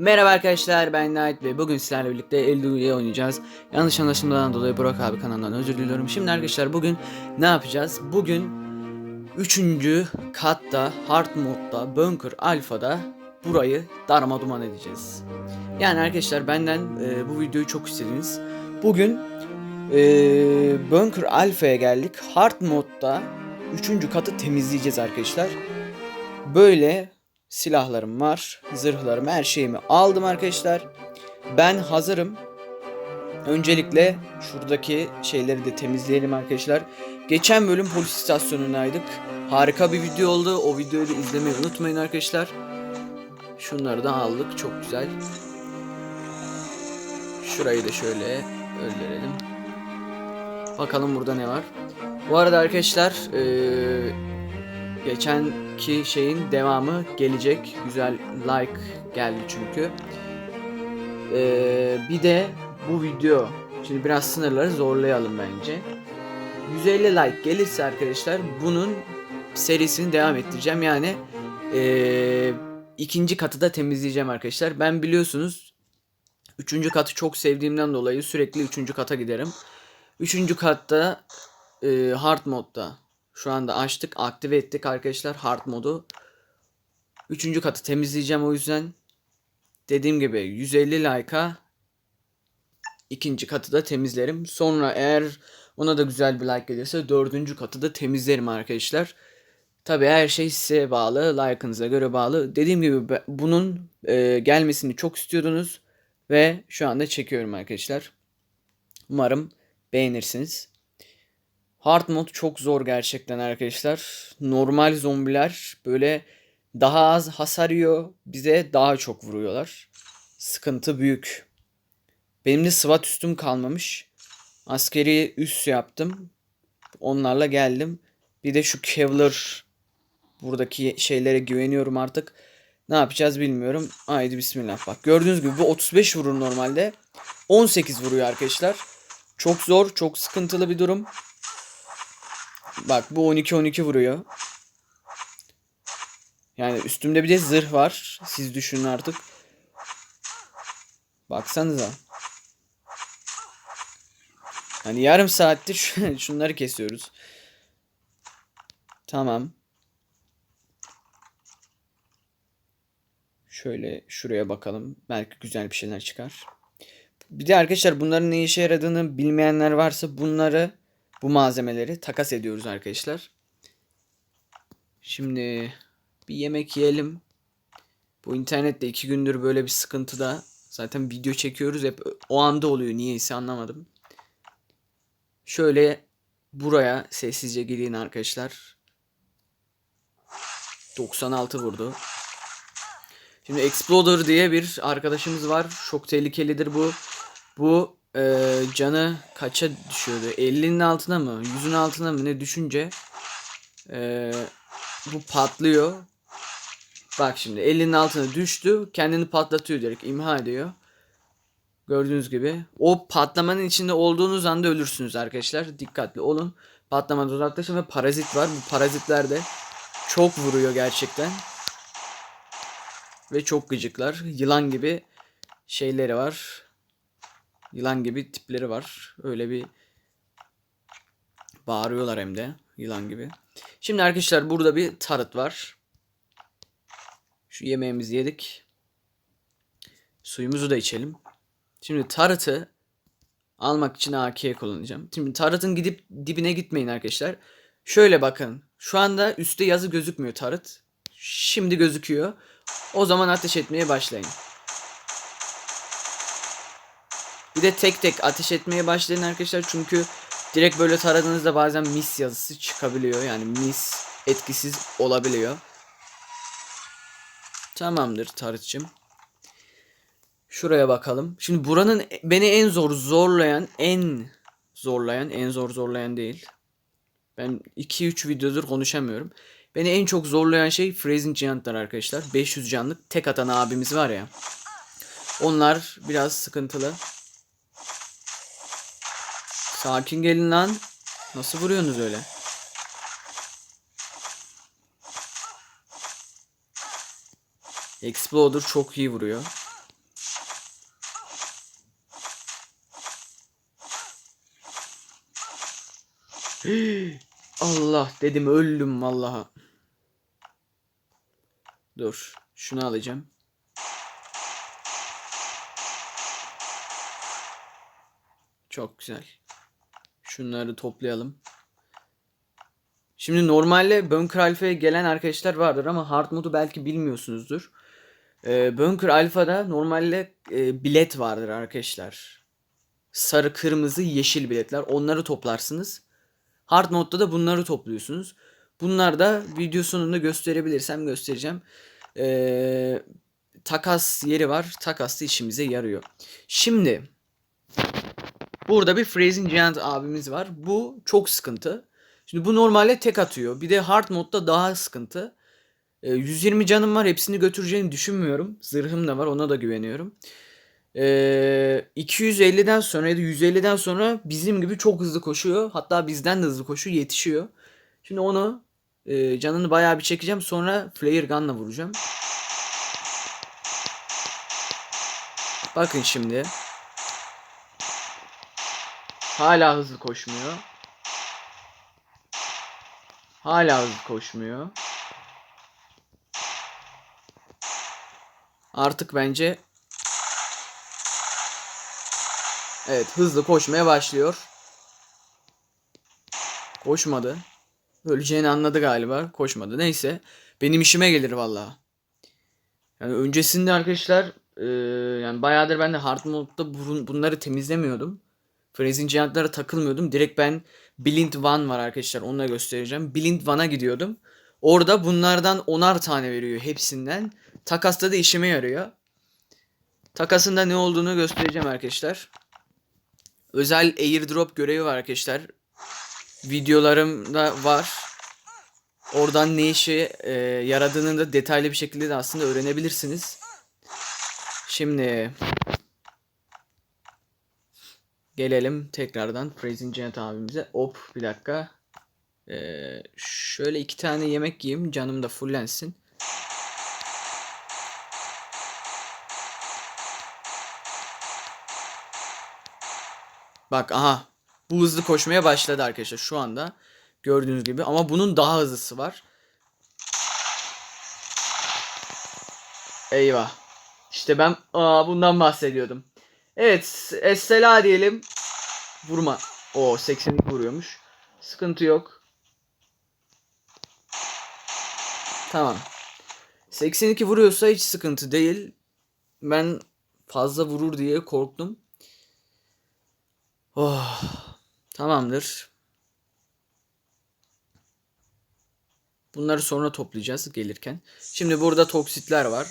Merhaba arkadaşlar ben Night ve bugün sizlerle birlikte Eldu'yu oynayacağız. Yanlış anlaşılmadan dolayı Burak abi kanalından özür diliyorum. Şimdi arkadaşlar bugün ne yapacağız? Bugün 3. katta Hard Mode'da Bunker Alpha'da burayı darma duman edeceğiz. Yani arkadaşlar benden e, bu videoyu çok istediniz. Bugün e, Bunker Alpha'ya geldik. Hard Mode'da 3. katı temizleyeceğiz arkadaşlar. Böyle silahlarım var, zırhlarım, her şeyimi aldım arkadaşlar. Ben hazırım. Öncelikle şuradaki şeyleri de temizleyelim arkadaşlar. Geçen bölüm polis istasyonundaydık. Harika bir video oldu. O videoyu da izlemeyi unutmayın arkadaşlar. Şunları da aldık. Çok güzel. Şurayı da şöyle öldürelim. Bakalım burada ne var. Bu arada arkadaşlar eee geçenki şeyin devamı gelecek. Güzel like geldi çünkü. Ee, bir de bu video şimdi biraz sınırları zorlayalım bence. 150 like gelirse arkadaşlar bunun serisini devam ettireceğim. Yani ee, ikinci katı da temizleyeceğim arkadaşlar. Ben biliyorsunuz üçüncü katı çok sevdiğimden dolayı sürekli üçüncü kata giderim. Üçüncü katta ee, hard modda şu anda açtık, aktive ettik arkadaşlar hard modu. Üçüncü katı temizleyeceğim o yüzden. Dediğim gibi 150 like'a ikinci katı da temizlerim. Sonra eğer ona da güzel bir like gelirse dördüncü katı da temizlerim arkadaşlar. Tabi her şey size bağlı, like'ınıza göre bağlı. Dediğim gibi bunun e, gelmesini çok istiyordunuz ve şu anda çekiyorum arkadaşlar. Umarım beğenirsiniz. Hard mod çok zor gerçekten arkadaşlar. Normal zombiler böyle daha az hasar yiyor. Bize daha çok vuruyorlar. Sıkıntı büyük. Benim de SWAT üstüm kalmamış. Askeri üst yaptım. Onlarla geldim. Bir de şu Kevlar buradaki şeylere güveniyorum artık. Ne yapacağız bilmiyorum. Haydi bismillah bak. Gördüğünüz gibi bu 35 vurur normalde. 18 vuruyor arkadaşlar. Çok zor, çok sıkıntılı bir durum. Bak bu 12-12 vuruyor. Yani üstümde bir de zırh var. Siz düşünün artık. Baksanıza. Hani yarım saattir şu- şunları kesiyoruz. Tamam. Şöyle şuraya bakalım. Belki güzel bir şeyler çıkar. Bir de arkadaşlar bunların ne işe yaradığını bilmeyenler varsa bunları bu malzemeleri takas ediyoruz arkadaşlar. Şimdi bir yemek yiyelim. Bu internette iki gündür böyle bir sıkıntıda. Zaten video çekiyoruz hep o anda oluyor niyeyse anlamadım. Şöyle buraya sessizce gireyim arkadaşlar. 96 vurdu. Şimdi Exploder diye bir arkadaşımız var. Çok tehlikelidir bu. Bu e, canı kaça düşüyordu? 50'nin altına mı? 100'ün altına mı ne düşünce e, bu patlıyor. Bak şimdi 50'nin altına düştü. Kendini patlatıyor direkt imha ediyor. Gördüğünüz gibi. O patlamanın içinde olduğunuz anda ölürsünüz arkadaşlar. Dikkatli olun. Patlamadan uzaklaşın ve parazit var. Bu parazitler de çok vuruyor gerçekten. Ve çok gıcıklar. Yılan gibi şeyleri var. Yılan gibi tipleri var. Öyle bir bağırıyorlar hem de yılan gibi. Şimdi arkadaşlar burada bir tarıt var. Şu yemeğimizi yedik. Suyumuzu da içelim. Şimdi tarıtı almak için AK'ye kullanacağım. Şimdi tarıtın gidip dibine gitmeyin arkadaşlar. Şöyle bakın. Şu anda üstte yazı gözükmüyor tarıt. Şimdi gözüküyor. O zaman ateş etmeye başlayın. Bir de tek tek ateş etmeye başlayın arkadaşlar çünkü direkt böyle taradığınızda bazen mis yazısı çıkabiliyor. Yani mis etkisiz olabiliyor. Tamamdır tarıtçım. Şuraya bakalım. Şimdi buranın beni en zor zorlayan, en zorlayan, en zor zorlayan değil. Ben 2-3 videodur konuşamıyorum. Beni en çok zorlayan şey Freezing Giant'lar arkadaşlar. 500 canlık tek atan abimiz var ya. Onlar biraz sıkıntılı. Sakin gelin lan. Nasıl vuruyorsunuz öyle? Exploder çok iyi vuruyor. Allah dedim öldüm vallaha. Dur. Şunu alacağım. Çok güzel. Şunları toplayalım. Şimdi normalde Bunker Alpha'ya gelen arkadaşlar vardır ama Hard modu belki bilmiyorsunuzdur. Ee, Bunker Alpha'da normalde e, bilet vardır arkadaşlar. Sarı, kırmızı, yeşil biletler. Onları toplarsınız. Hard modda da bunları topluyorsunuz. Bunlar da video sonunda gösterebilirsem göstereceğim. Ee, takas yeri var. Takas da işimize yarıyor. Şimdi burada bir Freezing Giant abimiz var. Bu çok sıkıntı. Şimdi bu normalde tek atıyor. Bir de hard modda daha sıkıntı. Ee, 120 canım var. Hepsini götüreceğini düşünmüyorum. Zırhım da var. Ona da güveniyorum. Ee, 250'den sonra ya da 150'den sonra bizim gibi çok hızlı koşuyor. Hatta bizden de hızlı koşuyor. Yetişiyor. Şimdi onu e, canını bayağı bir çekeceğim. Sonra Flare Gun'la vuracağım. Bakın şimdi. Hala hızlı koşmuyor. Hala hızlı koşmuyor. Artık bence Evet hızlı koşmaya başlıyor. Koşmadı. Öleceğini anladı galiba. Koşmadı. Neyse. Benim işime gelir valla. Yani öncesinde arkadaşlar e, yani bayağıdır ben de hard burun- bunları temizlemiyordum. Freezing Giant'lara takılmıyordum. Direkt ben Blind One var arkadaşlar. Onu da göstereceğim. Blind One'a gidiyordum. Orada bunlardan onar tane veriyor hepsinden. Takasta da işime yarıyor. Takasında ne olduğunu göstereceğim arkadaşlar. Özel airdrop görevi var arkadaşlar. Videolarımda var. Oradan ne işe e, yaradığını da detaylı bir şekilde de aslında öğrenebilirsiniz. Şimdi gelelim tekrardan Praising Giant abimize. Hop bir dakika. Ee, şöyle iki tane yemek yiyeyim canım da fullensin. Bak aha. Bu hızlı koşmaya başladı arkadaşlar şu anda. Gördüğünüz gibi ama bunun daha hızlısı var. Eyvah. İşte ben aa, bundan bahsediyordum. Evet. Essela diyelim. Vurma. O 82 vuruyormuş. Sıkıntı yok. Tamam. 82 vuruyorsa hiç sıkıntı değil. Ben fazla vurur diye korktum. Oh. Tamamdır. Bunları sonra toplayacağız gelirken. Şimdi burada toksitler var.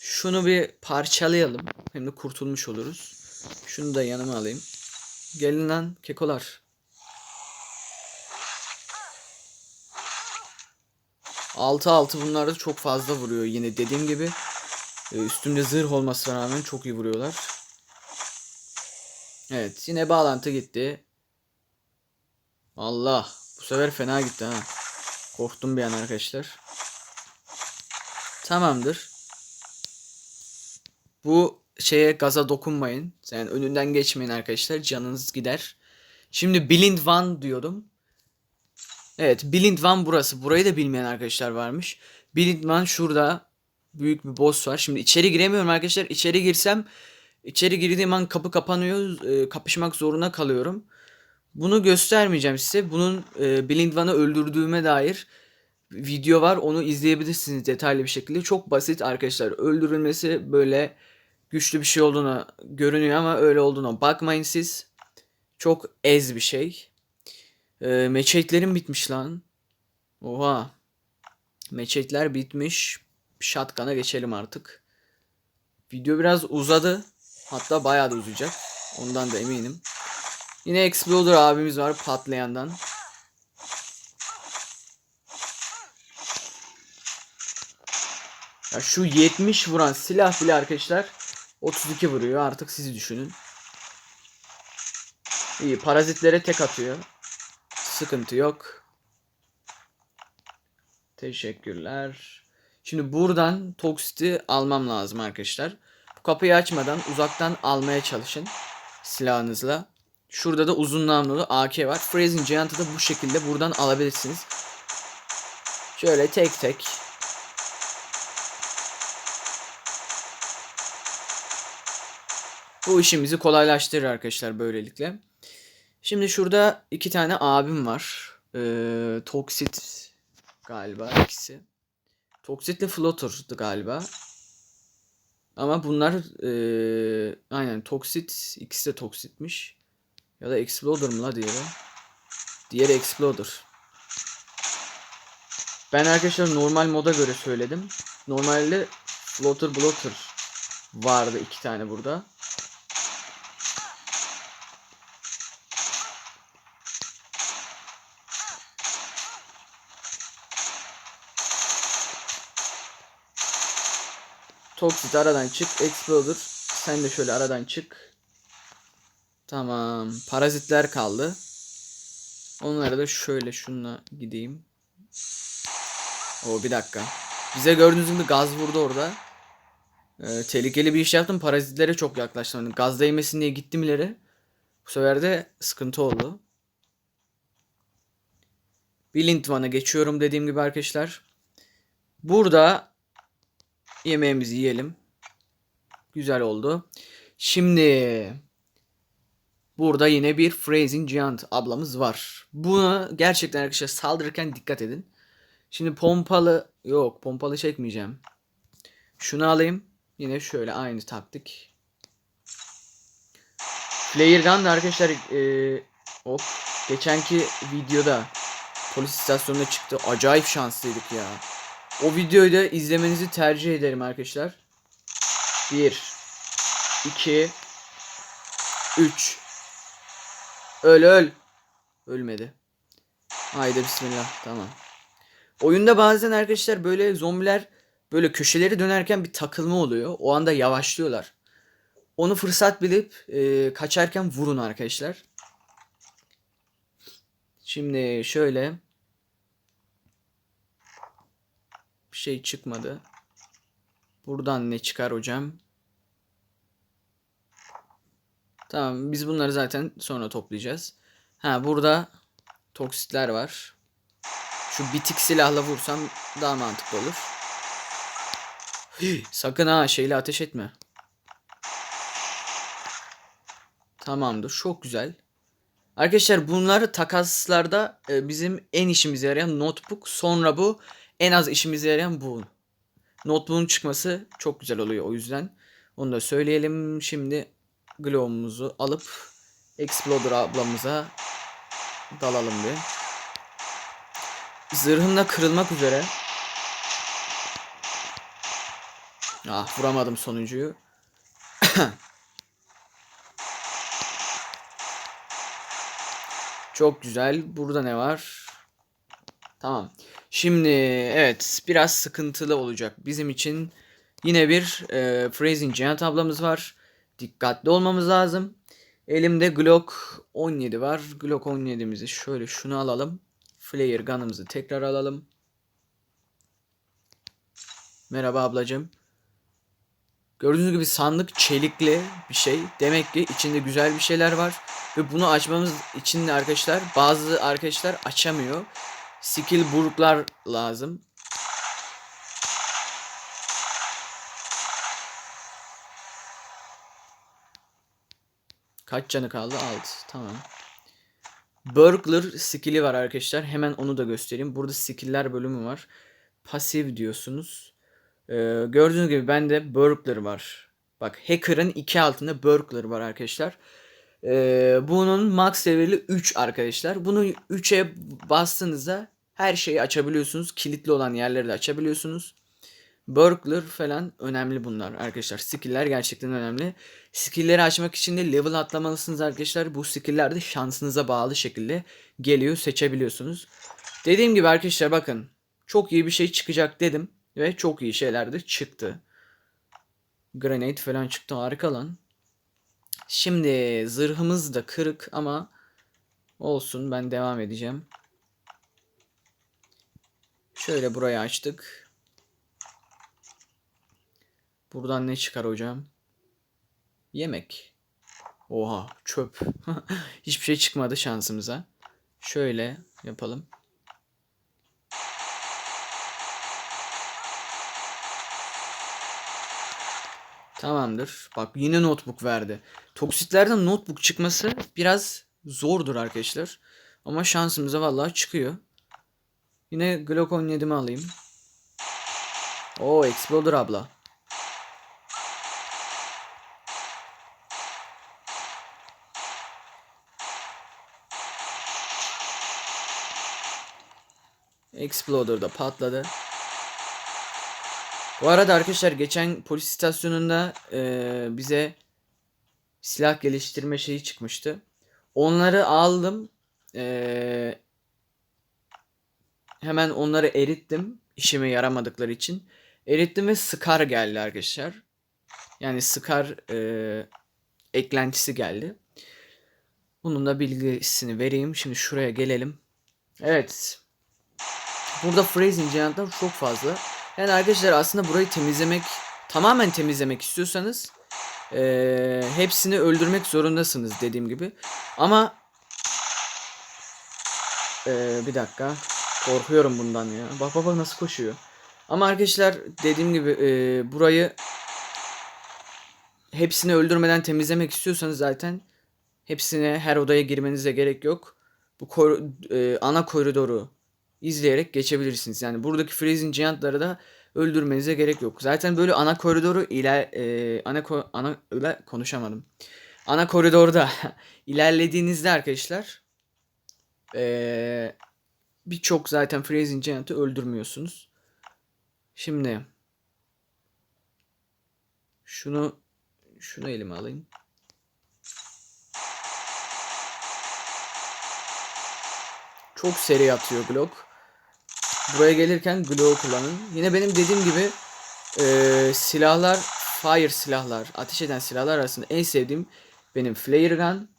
Şunu bir parçalayalım. Hem de kurtulmuş oluruz. Şunu da yanıma alayım. Gelin lan kekolar. Altı altı bunlar da çok fazla vuruyor yine dediğim gibi. e, Üstümde zırh olmasına rağmen çok iyi vuruyorlar. Evet yine bağlantı gitti. Allah bu sefer fena gitti ha. Korktum bir an arkadaşlar. Tamamdır. Bu şeye gaza dokunmayın. Yani önünden geçmeyin arkadaşlar. Canınız gider. Şimdi Blind One diyordum. Evet Blind One burası. Burayı da bilmeyen arkadaşlar varmış. Blind One şurada. Büyük bir boss var. Şimdi içeri giremiyorum arkadaşlar. İçeri girsem içeri girdiğim an kapı kapanıyor. e, kapışmak zorunda kalıyorum. Bunu göstermeyeceğim size. Bunun e, Blind One'ı öldürdüğüme dair video var. Onu izleyebilirsiniz detaylı bir şekilde. Çok basit arkadaşlar. Öldürülmesi böyle güçlü bir şey olduğuna görünüyor ama öyle olduğuna bakmayın siz. Çok ez bir şey. E, meçetlerim bitmiş lan. Oha. Meçetler bitmiş. Shotgun'a geçelim artık. Video biraz uzadı. Hatta bayağı da uzayacak. Ondan da eminim. Yine Exploder abimiz var patlayandan. Ya şu 70 vuran silah bile arkadaşlar 32 vuruyor. Artık siz düşünün. İyi parazitlere tek atıyor. Sıkıntı yok. Teşekkürler. Şimdi buradan Toxit'i almam lazım arkadaşlar. Bu kapıyı açmadan uzaktan almaya çalışın silahınızla. Şurada da uzun namlulu AK var. Freezing Giant'ı da bu şekilde buradan alabilirsiniz. Şöyle tek tek. Bu işimizi kolaylaştırır arkadaşlar böylelikle. Şimdi şurada iki tane abim var. Ee, Toxit galiba ikisi. Toxit'le Flutter'dı galiba. Ama bunlar ee, aynen Toxit ikisi de Toxit'miş. Ya da Exploder mı la diğeri? Diğeri Exploder. Ben arkadaşlar normal moda göre söyledim. Normalde Floater Blotter vardı iki tane burada. Toxic aradan çık. Exploder sen de şöyle aradan çık. Tamam. Parazitler kaldı. Onlara da şöyle şununla gideyim. O bir dakika. Bize gördüğünüz gibi gaz vurdu orada. Ee, tehlikeli bir iş yaptım. Parazitlere çok yaklaştım. Hani gaz değmesin diye gittim ileri. Bu sefer de sıkıntı oldu. Bilintvan'a geçiyorum dediğim gibi arkadaşlar. Burada yemeğimizi yiyelim. Güzel oldu. Şimdi burada yine bir Phrasing Giant ablamız var. Buna gerçekten arkadaşlar saldırırken dikkat edin. Şimdi pompalı yok pompalı çekmeyeceğim. Şunu alayım. Yine şöyle aynı taktik. Flare Gun da arkadaşlar e, hop, geçenki videoda polis istasyonunda çıktı. Acayip şanslıydık ya. O videoyu da izlemenizi tercih ederim arkadaşlar. 1 2 3 Öl öl. Ölmedi. Haydi bismillah. Tamam. Oyunda bazen arkadaşlar böyle zombiler böyle köşeleri dönerken bir takılma oluyor. O anda yavaşlıyorlar. Onu fırsat bilip e, kaçarken vurun arkadaşlar. Şimdi şöyle bir şey çıkmadı. Buradan ne çıkar hocam? Tamam biz bunları zaten sonra toplayacağız. Ha burada toksitler var. Şu bitik silahla vursam daha mantıklı olur. Hii, sakın ha şeyle ateş etme. Tamamdır. Çok güzel. Arkadaşlar bunlar takaslarda e, bizim en işimize yarayan notebook. Sonra bu en az işimize yarayan bu. Notebook'un çıkması çok güzel oluyor o yüzden. Onu da söyleyelim. Şimdi glow'umuzu alıp Exploder ablamıza dalalım bir. Zırhım da kırılmak üzere. Ah vuramadım sonuncuyu. Çok güzel. Burada ne var? Tamam. Şimdi evet biraz sıkıntılı olacak bizim için. Yine bir e, Phrasing Giant ablamız var. Dikkatli olmamız lazım. Elimde Glock 17 var. Glock 17'mizi şöyle şunu alalım. Flare gun'ımızı tekrar alalım. Merhaba ablacığım. Gördüğünüz gibi sandık çelikli bir şey. Demek ki içinde güzel bir şeyler var. Ve bunu açmamız için de arkadaşlar bazı arkadaşlar açamıyor. Skill buruklar lazım. Kaç canı kaldı? 6. Tamam. Burglar skill'i var arkadaşlar. Hemen onu da göstereyim. Burada skill'ler bölümü var. Pasif diyorsunuz. Ee, gördüğünüz gibi bende burglar var. Bak hacker'ın iki altında burglar var arkadaşlar. Ee, bunun max level'i 3 arkadaşlar. Bunu 3'e bastığınızda her şeyi açabiliyorsunuz. Kilitli olan yerleri de açabiliyorsunuz. Burglar falan önemli bunlar arkadaşlar. Skill'ler gerçekten önemli. Skill'leri açmak için de level atlamalısınız arkadaşlar. Bu skill'ler de şansınıza bağlı şekilde geliyor seçebiliyorsunuz. Dediğim gibi arkadaşlar bakın. Çok iyi bir şey çıkacak dedim. Ve çok iyi şeyler de çıktı. Grenade falan çıktı harika lan. Şimdi zırhımız da kırık ama olsun ben devam edeceğim. Şöyle burayı açtık. Buradan ne çıkar hocam? Yemek. Oha çöp. Hiçbir şey çıkmadı şansımıza. Şöyle yapalım. Tamamdır. Bak yine notebook verdi. Toksitlerden notebook çıkması biraz zordur arkadaşlar. Ama şansımıza vallahi çıkıyor. Yine Glock 17'mi alayım. Oo Exploder abla. Exploder da patladı. Bu arada arkadaşlar geçen polis istasyonunda eee, bize silah geliştirme şeyi çıkmıştı. Onları aldım. Eee, hemen onları erittim. işime yaramadıkları için. Erittim ve Scar geldi arkadaşlar. Yani Scar eee, eklentisi geldi. Bunun da bilgisini vereyim. Şimdi şuraya gelelim. Evet. Burada Freezing Giant'lar çok fazla. Yani arkadaşlar aslında burayı temizlemek, tamamen temizlemek istiyorsanız eee, hepsini öldürmek zorundasınız dediğim gibi. Ama eee, bir dakika. Korkuyorum bundan ya. Bak bak bak nasıl koşuyor. Ama arkadaşlar dediğim gibi eee, burayı hepsini öldürmeden temizlemek istiyorsanız zaten hepsine her odaya girmenize gerek yok. Bu kor- eee, ana koridoru izleyerek geçebilirsiniz. Yani buradaki freezing giantları da öldürmenize gerek yok. Zaten böyle ana koridoru iler e, ana ko- ana öyle konuşamadım. Ana koridorda ilerlediğinizde arkadaşlar e, birçok zaten freezing giant'ı öldürmüyorsunuz. Şimdi şunu şunu elime alayım. Çok seri atıyor Glock. Buraya gelirken Glock kullanın. Yine benim dediğim gibi eee, silahlar, fire silahlar, ateş eden silahlar arasında en sevdiğim benim flare gun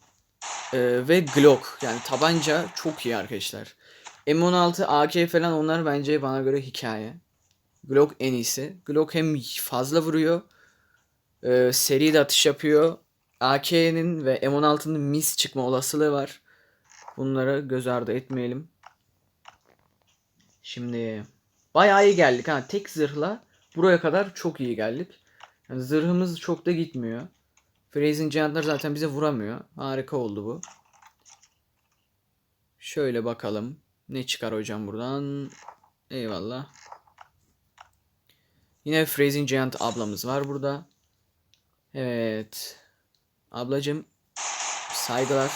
eee, ve Glock. Yani tabanca çok iyi arkadaşlar. M16, AK falan onlar bence bana göre hikaye. Glock en iyisi. Glock hem fazla vuruyor, eee, seri de atış yapıyor. AK'nin ve M16'nın mis çıkma olasılığı var. Bunları göz ardı etmeyelim. Şimdi bayağı iyi geldik ha. Tek zırhla buraya kadar çok iyi geldik. Yani zırhımız çok da gitmiyor. Freezing Giant'lar zaten bize vuramıyor. Harika oldu bu. Şöyle bakalım. Ne çıkar hocam buradan? Eyvallah. Yine Freezing Giant ablamız var burada. Evet. Ablacım saygılar.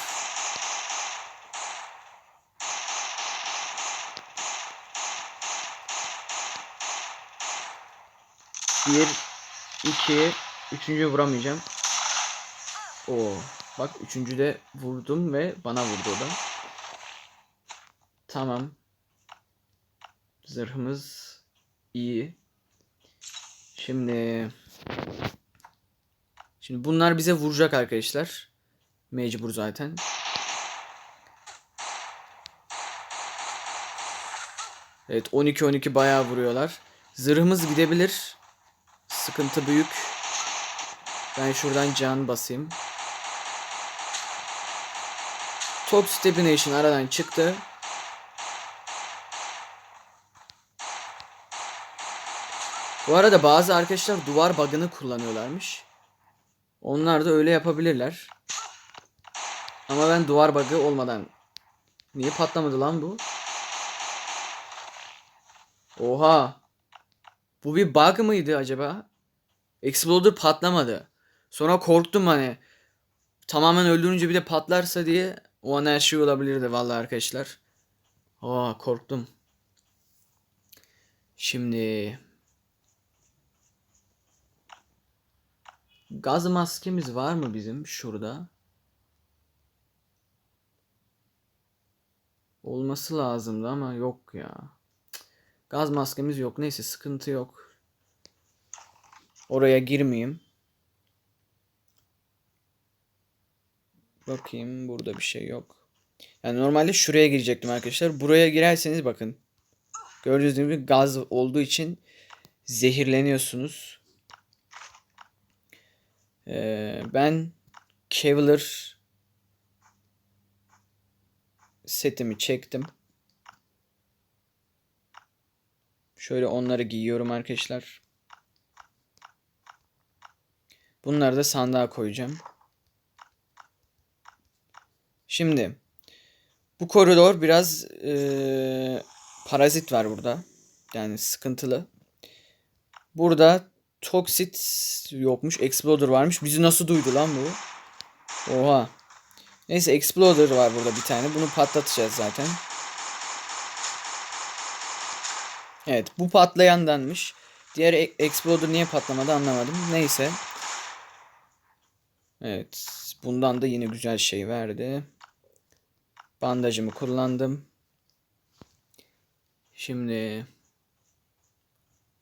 Bir, iki, üçüncü vuramayacağım. Oo, bak üçüncü de vurdum ve bana vurdu o da. Tamam. Zırhımız iyi. Şimdi Şimdi bunlar bize vuracak arkadaşlar. Mecbur zaten. Evet 12-12 bayağı vuruyorlar. Zırhımız gidebilir. Sıkıntı büyük. Ben şuradan can basayım. Top Stabilization aradan çıktı. Bu arada bazı arkadaşlar duvar bug'ını kullanıyorlarmış. Onlar da öyle yapabilirler. Ama ben duvar bug'ı olmadan niye patlamadı lan bu? Oha. Bu bir bug mıydı acaba? Exploder patlamadı. Sonra korktum hani. Tamamen öldürünce bir de patlarsa diye o an her şey olabilirdi vallahi arkadaşlar. Aa korktum. Şimdi gaz maskemiz var mı bizim şurada? Olması lazımdı ama yok ya. Gaz maskemiz yok. Neyse sıkıntı yok. Oraya girmeyeyim. Bakayım burada bir şey yok. Yani normalde şuraya girecektim arkadaşlar. Buraya girerseniz bakın. Gördüğünüz gibi gaz olduğu için zehirleniyorsunuz. Ee, ben Kevlar setimi çektim. Şöyle onları giyiyorum arkadaşlar. Bunları da sandığa koyacağım. Şimdi bu koridor biraz eee, parazit var burada. Yani sıkıntılı. Burada Toxit yokmuş. Exploder varmış. Bizi nasıl duydu lan bu? Oha. Neyse Exploder var burada bir tane. Bunu patlatacağız zaten. Evet bu patlayandanmış. Diğer e- Exploder niye patlamadı anlamadım. Neyse. Evet. Bundan da yine güzel şey verdi. Bandajımı kullandım. Şimdi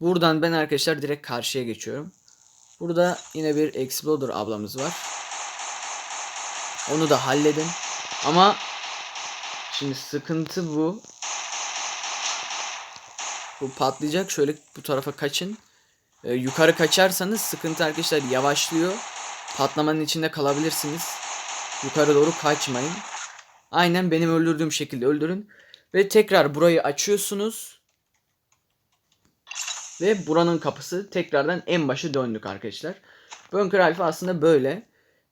buradan ben arkadaşlar direkt karşıya geçiyorum. Burada yine bir Exploder ablamız var. Onu da halledin. Ama şimdi sıkıntı bu. Bu patlayacak. Şöyle bu tarafa kaçın. Ee, yukarı kaçarsanız sıkıntı arkadaşlar yavaşlıyor. Patlamanın içinde kalabilirsiniz. Yukarı doğru kaçmayın. Aynen benim öldürdüğüm şekilde öldürün. Ve tekrar burayı açıyorsunuz. Ve buranın kapısı tekrardan en başı döndük arkadaşlar. Bunker Alpha aslında böyle.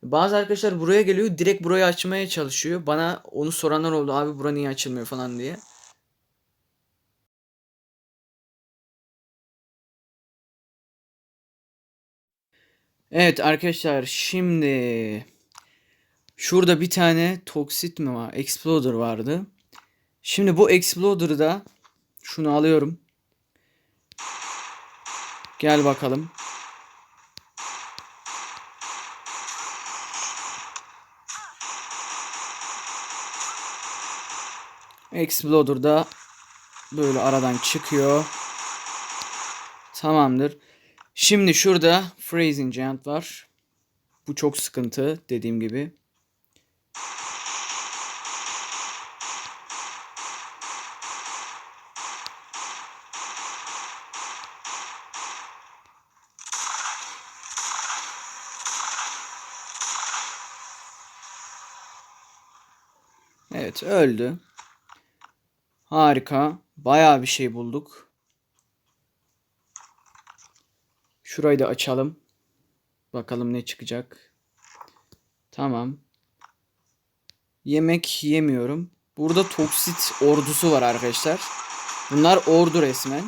Bazı arkadaşlar buraya geliyor direkt burayı açmaya çalışıyor. Bana onu soranlar oldu abi bura niye açılmıyor falan diye. Evet arkadaşlar şimdi şurada bir tane Toxit mi var? Exploder vardı. Şimdi bu Exploder'ı da şunu alıyorum. Gel bakalım. Exploder da böyle aradan çıkıyor. Tamamdır. Şimdi şurada Freezing Giant var. Bu çok sıkıntı dediğim gibi. Evet öldü. Harika. Bayağı bir şey bulduk. Şurayı da açalım. Bakalım ne çıkacak. Tamam. Yemek yemiyorum. Burada toksit ordusu var arkadaşlar. Bunlar ordu resmen.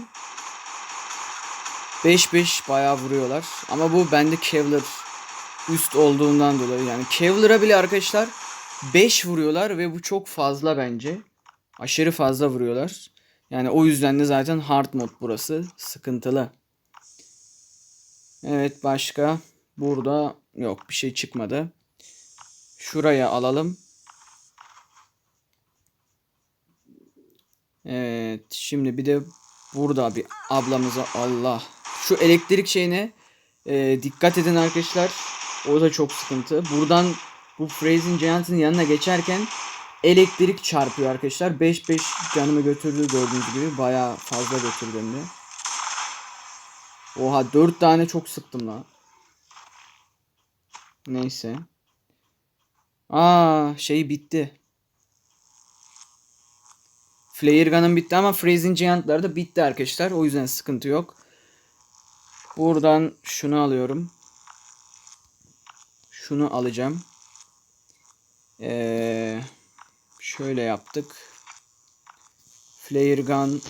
5-5 bayağı vuruyorlar. Ama bu bende Kevlar üst olduğundan dolayı. Yani Kevlar'a bile arkadaşlar 5 vuruyorlar ve bu çok fazla bence. Aşırı fazla vuruyorlar. Yani o yüzden de zaten hard mod burası. Sıkıntılı. Evet başka. Burada yok bir şey çıkmadı. Şuraya alalım. Evet şimdi bir de burada bir ablamıza Allah. Şu elektrik şeyine e, dikkat edin arkadaşlar. O da çok sıkıntı. Buradan bu Freezing Giant'ın yanına geçerken elektrik çarpıyor arkadaşlar. 5-5 canımı götürdü gördüğünüz gibi. Bayağı fazla götürdü hem de. Oha 4 tane çok sıktım lan. Neyse. Aa şey bitti. Flare Gun'ın bitti ama Freezing Giant'lar da bitti arkadaşlar. O yüzden sıkıntı yok. Buradan şunu alıyorum. Şunu alacağım. Ee, şöyle yaptık. Flare Gun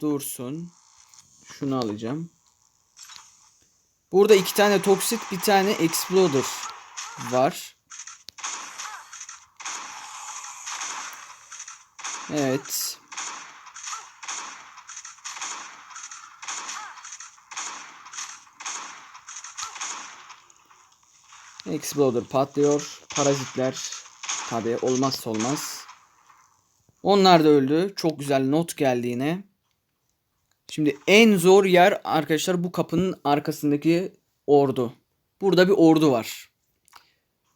dursun. Şunu alacağım. Burada iki tane Toxit, bir tane Exploder var. Evet. Exploder patlıyor. Parazitler tabi olmazsa olmaz. Onlar da öldü. Çok güzel not geldi yine. Şimdi en zor yer arkadaşlar bu kapının arkasındaki ordu. Burada bir ordu var.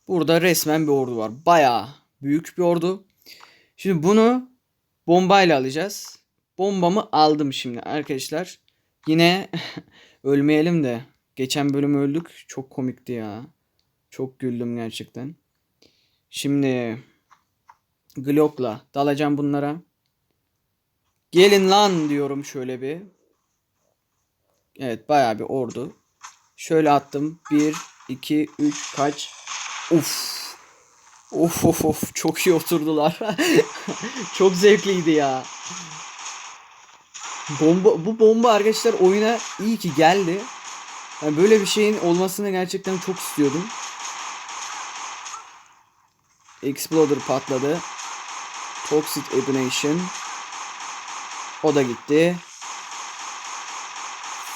Burada resmen bir ordu var. Bayağı büyük bir ordu. Şimdi bunu bombayla alacağız. Bombamı aldım şimdi arkadaşlar. Yine ölmeyelim de. Geçen bölüm öldük. Çok komikti ya. Çok güldüm gerçekten. Şimdi Glock'la dalacağım bunlara. Gelin lan diyorum şöyle bir. Evet bayağı bir ordu. Şöyle attım. 1, 2, 3 kaç. Uf. Of of of çok iyi oturdular. çok zevkliydi ya. Bomba bu bomba arkadaşlar oyuna iyi ki geldi. Yani böyle bir şeyin olmasını gerçekten çok istiyordum. Exploder patladı. Toxic Ebonation. O da gitti.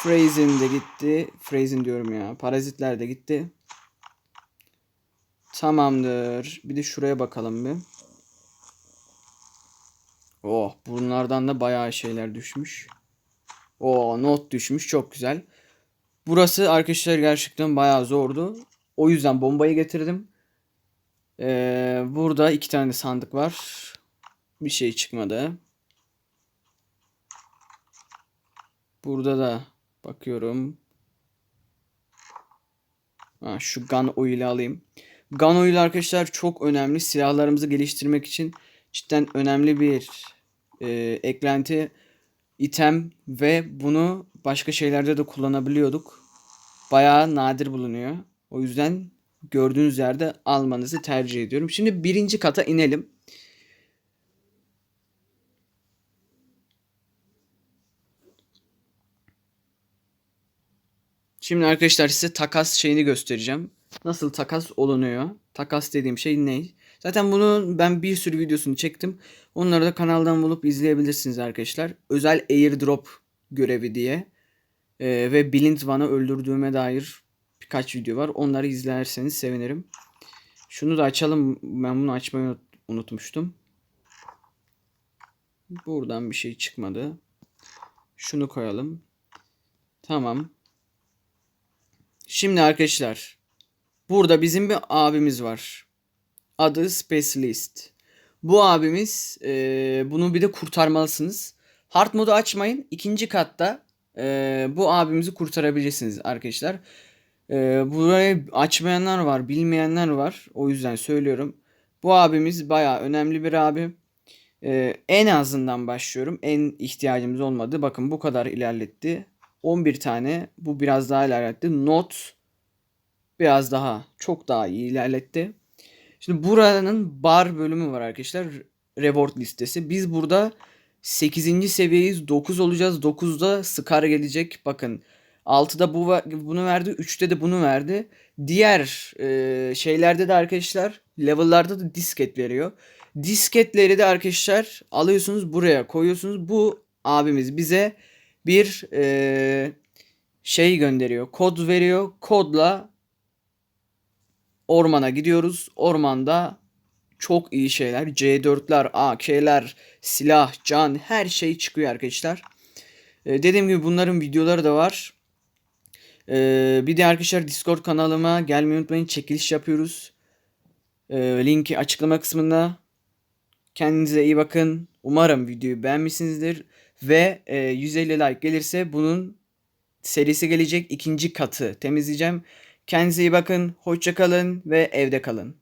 Phrasen de gitti. Phrasen diyorum ya. Parazitler de gitti. Tamamdır. Bir de şuraya bakalım bir. Oh bunlardan da bayağı şeyler düşmüş. Oh not düşmüş çok güzel. Burası arkadaşlar gerçekten bayağı zordu. O yüzden bombayı getirdim. Ee, burada iki tane sandık var. Bir şey çıkmadı. Burada da bakıyorum. Ha, şu gun oil'i alayım. Gun oil arkadaşlar çok önemli. Silahlarımızı geliştirmek için cidden önemli bir e, eklenti item ve bunu başka şeylerde de kullanabiliyorduk. Bayağı nadir bulunuyor. O yüzden gördüğünüz yerde almanızı tercih ediyorum. Şimdi birinci kata inelim. Şimdi arkadaşlar size takas şeyini göstereceğim. Nasıl takas olunuyor? Takas dediğim şey ne? Zaten bunu ben bir sürü videosunu çektim. Onları da kanaldan bulup izleyebilirsiniz arkadaşlar. Özel airdrop görevi diye. Ee, ve Blind One'ı öldürdüğüme dair birkaç video var. Onları izlerseniz sevinirim. Şunu da açalım. Ben bunu açmayı unutmuştum. Buradan bir şey çıkmadı. Şunu koyalım. Tamam. Şimdi arkadaşlar. Burada bizim bir abimiz var. Adı Specialist. Bu abimiz e, bunu bir de kurtarmalısınız. Hard modu açmayın. İkinci katta e, bu abimizi kurtarabilirsiniz arkadaşlar. E, burayı açmayanlar var, bilmeyenler var. O yüzden söylüyorum. Bu abimiz baya önemli bir abi. E, en azından başlıyorum. En ihtiyacımız olmadı. Bakın bu kadar ilerletti. 11 tane. Bu biraz daha ilerletti. Not biraz daha çok daha iyi ilerletti. Şimdi buranın bar bölümü var arkadaşlar. Reward listesi. Biz burada 8. seviyeyiz. 9 olacağız. 9'da Scar gelecek. Bakın 6'da bu bunu verdi. 3'te de bunu verdi. Diğer e, şeylerde de arkadaşlar level'larda da disket veriyor. Disketleri de arkadaşlar alıyorsunuz buraya koyuyorsunuz. Bu abimiz bize bir e, şey gönderiyor. Kod veriyor. Kodla ormana gidiyoruz. Ormanda çok iyi şeyler. C4'ler, AK'ler, silah, can her şey çıkıyor arkadaşlar. Ee, dediğim gibi bunların videoları da var. Ee, bir de arkadaşlar Discord kanalıma gelmeyi unutmayın. Çekiliş yapıyoruz. Ee, linki açıklama kısmında. Kendinize iyi bakın. Umarım videoyu beğenmişsinizdir. Ve e, 150 like gelirse bunun serisi gelecek. ikinci katı temizleyeceğim. Kendinize iyi bakın. Hoşça kalın ve evde kalın.